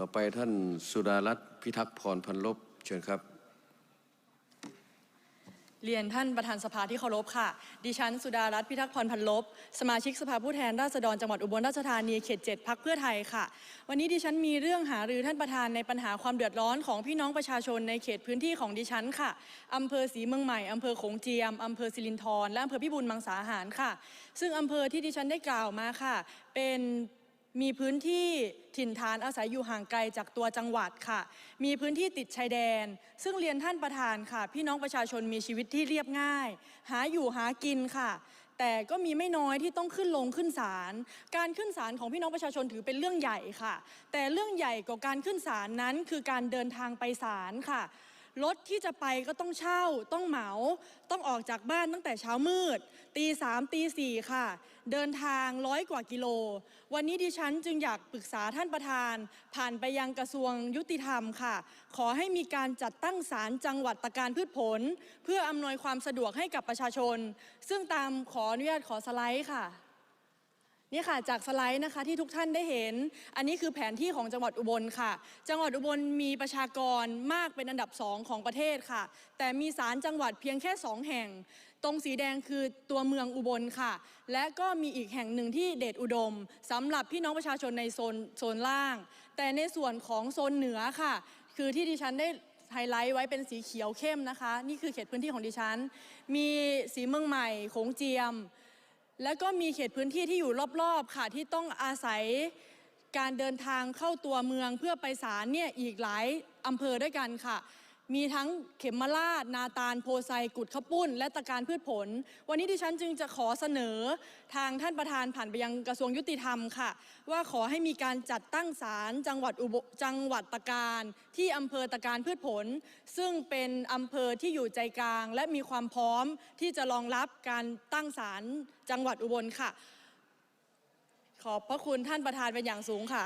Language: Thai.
ต่อไปท่านสุดารัตน์พิทักษ์พรพันลบเชิญครับ เรียนท่านประธานสภาที่เคารพค่ะ ดิฉันสุดารัตน์พิทักษ์พรพันลบ สมาชิกสภาผู้แทนราษฎรจังหวัดอุบลราชธานีเขตเจ็ดพักเพื่อไทยค่ะ วันนี้ดิฉันมีเรื่องหารือท่านประธานในปัญหาความเดือดร้อนของพี่น้องประชาชนในเขตพื้นที่ของดิฉันค่ะอำเภอศรีเมืองใหม่อำเภอโขงเจียมอำเภอสิรินธรและอำเภอพิบูลมังสาหารค่ะ ซึ่งอำเภอที่ดิฉันได้กล่าวมาค่ะ เป็น มีพื้นที่ถิ่นฐานอาศัยอยู่ห่างไกลจากตัวจังหวัดค่ะ มีพื้นที่ติดชายแดน ซึ่งเรียนท่านประธานค่ะ พี่น้องประชาชนมีชีวิตที่เรียบง่าย หาอยู่หากินค่ะ แต่ก็มีไม่น้อยที่ต้องขึ้นลงขึ้นศาล การขึ้นศาลของพี่น้องประชาชนถือเป็นเรื่องใหญ่ค่ะ แต่เรื่องใหญ่กว่าการขึ้นศาลนั้นคือการเดินทางไปศาลค่ะ รถที่จะไปก็ต้องเช่า ต้องเหมา ต้องออกจากบ้านตั้งแต่เช้ามืด ตีสามตีสี่ค่ะ เดินทางร้อยกว่ากิโล วันนี้ดิฉันจึงอยากปรึกษาท่านประธาน ผ่านไปยังกระทรวงยุติธรรมค่ะ ขอให้มีการจัดตั้งศาลจังหวัดตะการพืชผล เพื่ออำนวยความสะดวกให้กับประชาชน ซึ่งตามขออนุญาตขอสไลด์ค่ะ นี่ค่ะจากสไลด์นะคะที่ทุกท่านได้เห็น อันนี้คือแผนที่ของจังหวัดอุบลค่ะ จังหวัดอุบลมีประชากรมากเป็นอันดับสองของประเทศค่ะ แต่มีศาลจังหวัดเพียงแค่สองแห่ง ตรงสีแดงคือตัวเมืองอุบลค่ะ และก็มีอีกแห่งหนึ่งที่เดชอุดมสำหรับพี่น้องประชาชนในโซนโซนล่าง แต่ในส่วนของโซนเหนือค่ะ คือที่ดิฉันได้ไฮไลท์ไว้เป็นสีเขียวเข้มนะคะ นี่คือเขตพื้นที่ของดิฉัน มีสีเมืองใหม่โขงเจียม แล้วก็มีเขตพื้นที่ที่อยู่รอบๆค่ะที่ต้องอาศัยการเดินทางเข้าตัวเมืองเพื่อไปศาลเนี่ยอีกหลายอำเภอด้วยกันค่ะ มีทั้งเขมราชนาตาล โพไซ กุดข้าวปุ้น และตะการพืชผล วันนี้ดิฉันจึงจะขอเสนอทางท่านประธานผ่านไปยังกระทรวงยุติธรรมค่ะ ว่าขอให้มีการจัดตั้งศาลจังหวัดอุบจังหวัดตะการที่อำเภอตะการพืชผล ซึ่งเป็นอำเภอที่อยู่ใจกลาง และมีความพร้อมที่จะรองรับการตั้งศาลจังหวัดอุบลค่ะ ขอบพระคุณท่านประธานเป็นอย่างสูงค่ะ